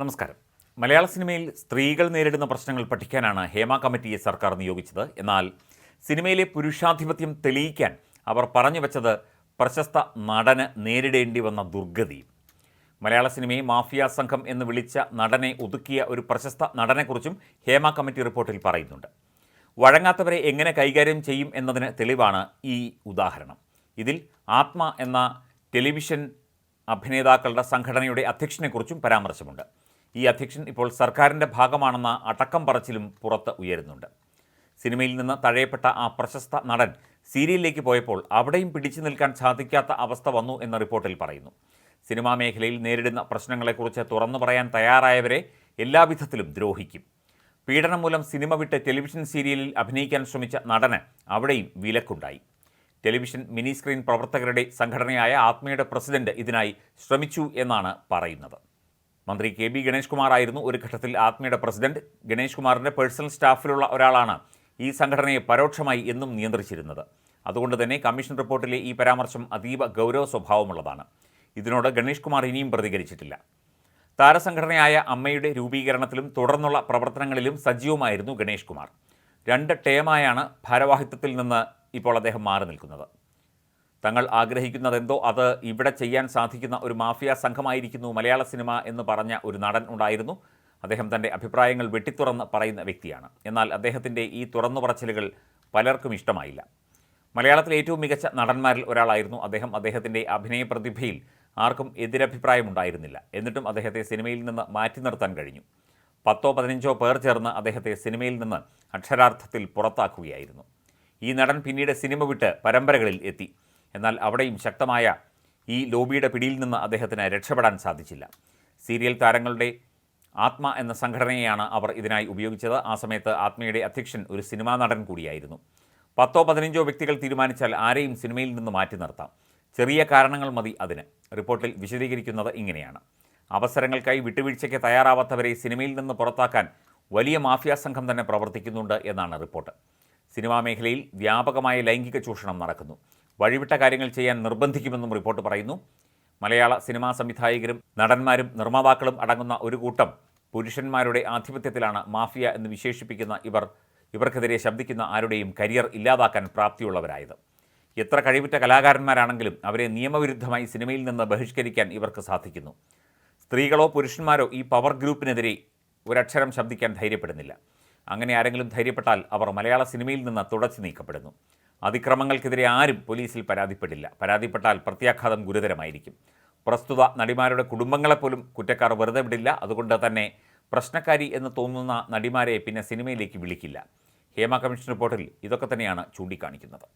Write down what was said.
നമസ്കാരം. മലയാള സിനിമയിൽ സ്ത്രീകൾ നേരിടുന്ന പ്രശ്നങ്ങൾ പഠിക്കാനാണ് ഹേമ കമ്മിറ്റിയെ സർക്കാർ നിയോഗിച്ചത്. എന്നാൽ സിനിമയിലെ പുരുഷാധിപത്യം തെളിയിക്കാൻ അവർ പറഞ്ഞു വച്ചത് പ്രശസ്ത നടന് നേരിടേണ്ടി വന്ന ദുർഗതി. മലയാള സിനിമയെ മാഫിയ സംഘം എന്ന് വിളിച്ച നടനെ ഒതുക്കിയ ഒരു പ്രശസ്ത നടനെക്കുറിച്ചും ഹേമ കമ്മിറ്റി റിപ്പോർട്ടിൽ പറയുന്നുണ്ട്. വഴങ്ങാത്തവരെ എങ്ങനെ കൈകാര്യം ചെയ്യും എന്നതിന് തെളിവാണ് ഈ ഉദാഹരണം. ഇതിൽ ആത്മ എന്ന ടെലിവിഷൻ അഭിനേതാക്കളുടെ സംഘടനയുടെ അധ്യക്ഷനെക്കുറിച്ചും പരാമർശമുണ്ട്. ഈ അധ്യക്ഷൻ ഇപ്പോൾ സർക്കാരിന്റെ ഭാഗമാണെന്ന അടക്കം പറച്ചിലും പുറത്ത് ഉയരുന്നുണ്ട്. സിനിമയിൽ നിന്ന് തഴയപ്പെട്ട ആ പ്രശസ്ത നടൻ സീരിയലിലേക്ക് പോയപ്പോൾ അവിടെയും പിടിച്ചു നിൽക്കാൻ സാധിക്കാത്ത അവസ്ഥ വന്നു എന്ന റിപ്പോർട്ടിൽ പറയുന്നു. സിനിമാ മേഖലയിൽ നേരിടുന്ന പ്രശ്നങ്ങളെക്കുറിച്ച് തുറന്നു പറയാൻ തയ്യാറായവരെ എല്ലാവിധത്തിലും ദ്രോഹിക്കും. പീഡനം മൂലം സിനിമ വിട്ട് ടെലിവിഷൻ സീരിയലിൽ അഭിനയിക്കാൻ ശ്രമിച്ച നടന് അവിടെയും വിലക്കുണ്ടായി. ടെലിവിഷൻ മിനി സ്ക്രീൻ പ്രവർത്തകരുടെ സംഘടനയായ ആത്മയുടെ പ്രസിഡന്റ് ഇതിനായി ശ്രമിച്ചു എന്നാണ് പറയുന്നത്. മന്ത്രി കെ ബി ഗണേഷ് കുമാർ ആയിരുന്നു ഒരു ഘട്ടത്തിൽ ആത്മയുടെ പ്രസിഡന്റ്. ഗണേഷ് കുമാറിന്റെ പേഴ്സണൽ സ്റ്റാഫിലുള്ള ഒരാളാണ് ഈ സംഘടനയെ പരോക്ഷമായി എന്നും നിയന്ത്രിച്ചിരുന്നത്. അതുകൊണ്ട് തന്നെ കമ്മീഷൻ റിപ്പോർട്ടിലെ ഈ പരാമർശം അതീവ ഗൗരവ സ്വഭാവമുള്ളതാണ്. ഇതിനോട് ഗണേഷ് കുമാർ ഇനിയും പ്രതികരിച്ചിട്ടില്ല. താരസംഘടനയായ അമ്മയുടെ രൂപീകരണത്തിലും തുടർന്നുള്ള പ്രവർത്തനങ്ങളിലും സജീവമായിരുന്നു ഗണേഷ് കുമാർ രണ്ട് ടേമായാണ് ഭാരവാഹിത്വത്തിൽ നിന്ന് ഇപ്പോൾ അദ്ദേഹം മാറി നിൽക്കുന്നത്. തങ്ങൾ ആഗ്രഹിക്കുന്നതെന്തോ അത് ഇവിടെ ചെയ്യാൻ സാധിക്കുന്ന ഒരു മാഫിയ സംഘമായിരിക്കുന്നു മലയാള സിനിമ എന്ന് പറഞ്ഞ ഒരു നടൻ ഉണ്ടായിരുന്നു. അദ്ദേഹം തന്റെ അഭിപ്രായങ്ങൾ വെട്ടിത്തുറന്ന് പറയുന്ന വ്യക്തിയാണ്. എന്നാൽ അദ്ദേഹത്തിന്റെ ഈ തുറന്നു പറച്ചിലുകൾ പലർക്കും ഇഷ്ടമായില്ല. മലയാളത്തിലെ ഏറ്റവും മികച്ച നടന്മാരിൽ ഒരാളായിരുന്നു അദ്ദേഹം. അദ്ദേഹത്തിന്റെ അഭിനയ പ്രതിഭയിൽ ആർക്കും എതിരഭിപ്രായമുണ്ടായിരുന്നില്ല. എന്നിട്ടും അദ്ദേഹത്തെ സിനിമയിൽ നിന്ന് മാറ്റി നിർത്താൻ കഴിഞ്ഞു. പത്തോ പതിനഞ്ചോ പേർ ചേർന്ന് അദ്ദേഹത്തെ സിനിമയിൽ നിന്ന് അക്ഷരാർത്ഥത്തിൽ പുറത്താക്കുകയായിരുന്നു. ഈ നടൻ പിന്നീട് സിനിമ വിട്ട് പരമ്പരകളിൽ എത്തി. എന്നാൽ അവിടെയും ശക്തമായ ഈ ലോബിയുടെ പിടിയിൽ നിന്ന് അദ്ദേഹത്തിന് രക്ഷപ്പെടാൻ സാധിച്ചില്ല. സീരിയൽ താരങ്ങളുടെ ആത്മ എന്ന സംഘടനയാണ് അവർ ഇതിനായി ഉപയോഗിച്ചത്. ആ സമയത്ത് ആത്മയുടെ അധ്യക്ഷൻ ഒരു സിനിമാ നടൻ കൂടിയായിരുന്നു. പത്തോ പതിനഞ്ചോ വ്യക്തികൾ തീരുമാനിച്ചാൽ ആരെയും സിനിമയിൽ നിന്ന് മാറ്റി നിർത്താം. ചെറിയ കാരണങ്ങൾ മതി അതിന്. റിപ്പോർട്ടിൽ വിശദീകരിക്കുന്നത് ഇങ്ങനെയാണ്. അവസരങ്ങൾക്കായി വിട്ടുവീഴ്ചയ്ക്ക് തയ്യാറാവാത്തവരെ സിനിമയിൽ നിന്ന് പുറത്താക്കാൻ വലിയ മാഫിയ സംഘം തന്നെ പ്രവർത്തിക്കുന്നുണ്ട് എന്നാണ് റിപ്പോർട്ട്. സിനിമാ മേഖലയിൽ വ്യാപകമായ ലൈംഗിക ചൂഷണം നടക്കുന്നു. വഴിവിട്ട കാര്യങ്ങൾ ചെയ്യാൻ നിർബന്ധിക്കുമെന്നും റിപ്പോർട്ട് പറയുന്നു. മലയാള സിനിമാ സംവിധായകരും നടന്മാരും നിർമ്മാതാക്കളും അടങ്ങുന്ന ഒരു കൂട്ടം പുരുഷന്മാരുടെ ആധിപത്യത്തിലാണ് മാഫിയ എന്ന് വിശേഷിപ്പിക്കുന്ന ഇവർ. ഇവർക്കെതിരെ ശബ്ദിക്കുന്ന ആരുടെയും കരിയർ ഇല്ലാതാക്കാൻ പ്രാപ്തിയുള്ളവരായത്. എത്ര കഴിവുറ്റ കലാകാരന്മാരാണെങ്കിലും അവരെ നിയമവിരുദ്ധമായി സിനിമയിൽ നിന്ന് ബഹിഷ്കരിക്കാൻ ഇവർക്ക് സാധിക്കുന്നു. സ്ത്രീകളോ പുരുഷന്മാരോ ഈ പവർ ഗ്രൂപ്പിനെതിരെ ഒരക്ഷരം ശബ്ദിക്കാൻ ധൈര്യപ്പെടുന്നില്ല. അങ്ങനെ ആരെങ്കിലും ധൈര്യപ്പെട്ടാൽ അവർ മലയാള സിനിമയിൽ നിന്ന് തുടച്ചു നീക്കപ്പെടുന്നു. അതിക്രമങ്ങൾക്കെതിരെ ആരും പോലീസിൽ പരാതിപ്പെടില്ല. പരാതിപ്പെട്ടാൽ പ്രത്യാഘാതം ഗുരുതരമായിരിക്കും. പ്രസ്തുത നടിമാരുടെ കുടുംബങ്ങളെപ്പോലും കുറ്റക്കാർ വെറുതെ വിടില്ല. അതുകൊണ്ട് തന്നെ പ്രശ്നക്കാരി എന്ന് തോന്നുന്ന നടിമാരെ പിന്നെ സിനിമയിലേക്ക് വിളിക്കില്ല. ഹേമ കമ്മീഷൻ റിപ്പോർട്ടിൽ ഇതൊക്കെ തന്നെയാണ് ചൂണ്ടിക്കാണിക്കുന്നത്.